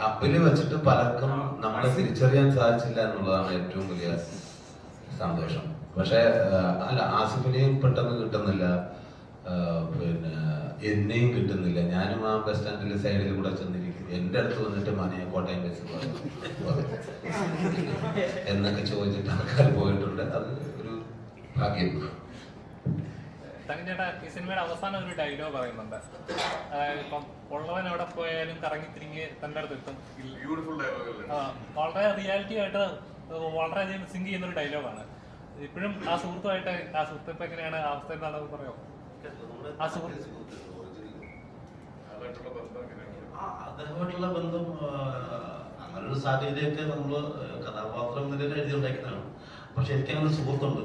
ഹബിൽ വെച്ചിട്ട് പലർക്കും നമ്മളെ തിരിച്ചറിയാൻ സാധിച്ചില്ല എന്നുള്ളതാണ് ഏറ്റവും വലിയ സന്തോഷം. പക്ഷെ അല്ല ആസിഫിനെയും പെട്ടെന്ന് കിട്ടുന്നില്ല. പിന്നെ എന്നെയും കിട്ടുന്നില്ല. ഞാനും ആ ബസ് സ്റ്റാൻഡിലെ സൈഡിൽ കൂടെ ചെന്നിരിക്കും എന്റെ അടുത്ത് വന്നിട്ട് മനയെ കോട്ടയം ബസ് എന്നൊക്കെ ചോദിച്ചിട്ട് ആൾക്കാർ പോയിട്ടുണ്ട്. അത് ഒരു ഭാഗ്യം. തങ്കച്ചേട്ടാ ഈ സിനിമയുടെ അവസാനം ഒരു ഡയലോഗ് പറയുന്നുണ്ട്. അതായത് ഇപ്പം ഉള്ളവൻ എവിടെ പോയാലും കറങ്ങി തിരിഞ്ഞ് തന്റെ അടുത്ത് എത്തും. ബ്യൂട്ടിഫുൾ വളരെ റിയാലിറ്റി ആയിട്ട് വളരെയധികം സിങ്ക് ചെയ്യുന്ന ഒരു ഡയലോഗാണ് ഇപ്പോഴും ആ സുഹൃത്തുമായിട്ട് ആ സുഹൃത്ത് ഇപ്പൊ എങ്ങനെയാണ്? അവസ്ഥ എന്താണെന്ന് പറയോ? ആ സുഹൃത്ത് അദ്ദേഹമായിട്ടുള്ള ബന്ധം അങ്ങനൊരു സാധ്യതയൊക്കെ നമ്മൾ കഥാപാത്രം നിലയിൽ എഴുതിയുണ്ടാക്കുന്നതാണ് പക്ഷെ എനിക്ക് അങ്ങനെ സുഹൃത്തുണ്ട്.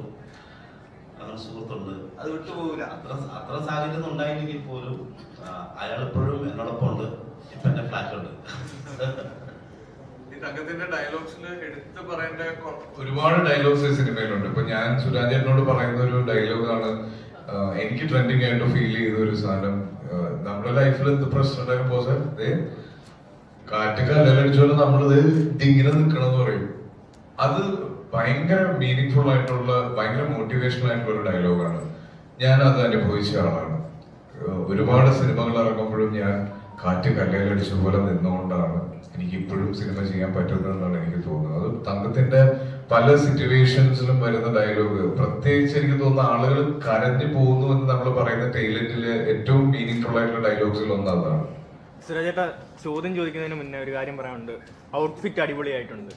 അങ്ങനെ സുഹൃത്തുണ്ട്. അത് വിട്ടുപോകില്ല അത്ര അത്ര സാഹചര്യം ഉണ്ടായില്ലെങ്കിൽ പോലും അയാൾ എപ്പോഴും എന്നോടൊപ്പം ഉണ്ട്. ഇപ്പൊ എന്റെ ഫ്ലാറ്റുണ്ട്. ഈ തങ്കത്തിന്റെ ഡയലോഗ്സിൽ എടുത്തു പറയേണ്ട ഒരുപാട് ഡയലോഗ്സ് ഈ സിനിമയിലുണ്ട്. ഇപ്പൊ ഞാൻ സുരാജേട്ടനോട് പറയുന്ന ഒരു ഡയലോഗാണ് എനിക്ക് ട്രെൻഡിങ് ആയിട്ട് ഫീൽ ചെയ്ത ഒരു സാധനം. നമ്മുടെ ലൈഫിൽ എന്ത് പ്രശ്നം ഉണ്ടാകുമ്പോ സാർ. കാറ്റ് കല്ലടിച്ചോണ്ട് നമ്മളിത് ഇങ്ങനെ നിക്കണം എന്ന് പറയും. അത് ഭയങ്കര മീനിങ് ആയിട്ടുള്ള ഭയങ്കര മോട്ടിവേഷണൽ ആയിട്ടുള്ള ഒരു ഡയലോഗാണ് ഞാൻ അത് അനുഭവിച്ച ആളാണ്. ഒരുപാട് സിനിമകൾ ഇറങ്ങുമ്പോഴും ഞാൻ കാറ്റ് കല്ലയിലടിച്ച പോലെ നിന്നുകൊണ്ടാണ് എനിക്ക് ഇപ്പോഴും സിനിമ ചെയ്യാൻ പറ്റുന്നതെന്നാണ് എനിക്ക് തോന്നുന്നത്. അത് തങ്കത്തിന്റെ പല സിറ്റുവേഷൻസിലും വരുന്ന ഡയലോഗ് പ്രത്യേകിച്ച് എനിക്ക് തോന്നുന്ന ആളുകൾ കരഞ്ഞു പോകുന്നു എന്ന് നമ്മൾ പറയുന്ന ടൈലറ്റിലെ ഏറ്റവും മീനിങ് ഫുൾ ആയിട്ടുള്ള ഡയലോഗ്സിൽ ഒന്ന് അതാണ്. ചോദ്യം ചോദിക്കുന്നതിന് മുന്നേ ഒരു കാര്യം പറയാനുണ്ട്. ഔട്ട്ഫിറ്റ് അടിപൊളിയായിട്ടുണ്ട്.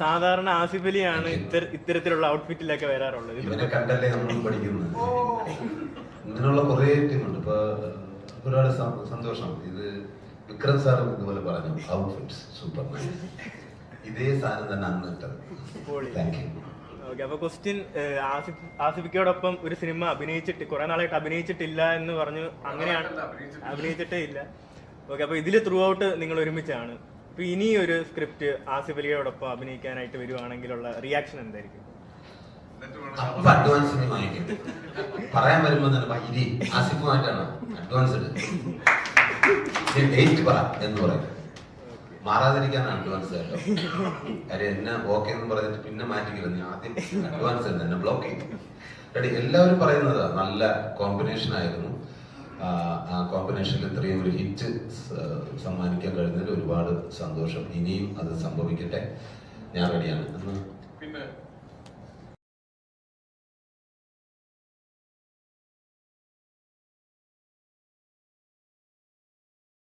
സാധാരണ ആസിഫ് അലിയാണ് ഇത്തരത്തിലുള്ള ഔട്ട്ഫിറ്റിലൊക്കെ വരാറുള്ളത്. ഇവനെ കണ്ടല്ലേ നമ്മൾ പഠിക്കുന്നത്? ഇങ്ങനെയുള്ള കുറേ ടീമുണ്ട് ഇപ്പൊ ഒരുപാട് സന്തോഷം. ഇത് വിക്രം സാറും ഇതുപോലെ പറഞ്ഞു ഔട്ട്ഫിറ്റ്സ് സൂപ്പർ ഇതേ സാധനം തന്നെ അന്ന് ഇട്ടത്. താങ്ക് യു ഓക്കെ അപ്പൊ ക്വസ്റ്റ്യൻ ആസിഫ് ആസിഫിക്കോടൊപ്പം ഒരു സിനിമ അഭിനയിച്ചിട്ട് കുറെ നാളായിട്ട് അഭിനയിച്ചിട്ടില്ല എന്ന് പറഞ്ഞു അങ്ങനെയാണ്. അഭിനയിച്ചിട്ടേ ഇല്ല. ഓക്കെ അപ്പൊ ഇതിൽ ത്രൂ ഔട്ട് നിങ്ങൾ ഒരുമിച്ചാണ്. അപ്പൊ ഇനി ഒരു സ്ക്രിപ്റ്റ് ആസിഫ് അലിയോടൊപ്പം അഭിനയിക്കാനായിട്ട് വരുവാണെങ്കിലുള്ള റിയാക്ഷൻ എന്തായിരിക്കും? അപ്പൊ അഡ്വാൻസ് നീ വാങ്ങിക്കും പറയാൻ വരുമ്പോ തന്നെ "വാ, ഇരി ആസിഫുമായിട്ടാണ് അഡ്വാൻസ് ഡേറ്റ് പറ എന്ന് പറയും. മാറാതിരിക്കാനാണ് അഡ്വാൻസ് കേട്ടോ. കാര്യം എന്നെ ഓക്കെ എന്ന് പറഞ്ഞിട്ട് പിന്നെ മാറ്റിക്കില്ല നീ ആദ്യം അഡ്വാൻസ് തന്നെ എന്നെ ബ്ലോക്ക് ചെയ്യും. റെഡി എല്ലാവരും പറയുന്നത് നല്ല കോമ്പിനേഷൻ ആയിരുന്നു. ആ, കോമ്പിനേഷനിൽ ഇത്രയും ഒരു ഹിറ്റ് സമ്മാനിക്കാൻ കഴിഞ്ഞതിൽ ഒരുപാട് സന്തോഷം. ഇനിയും അത് സംഭവിക്കട്ടെ. ഞാൻ റെഡിയാണ് എന്ന്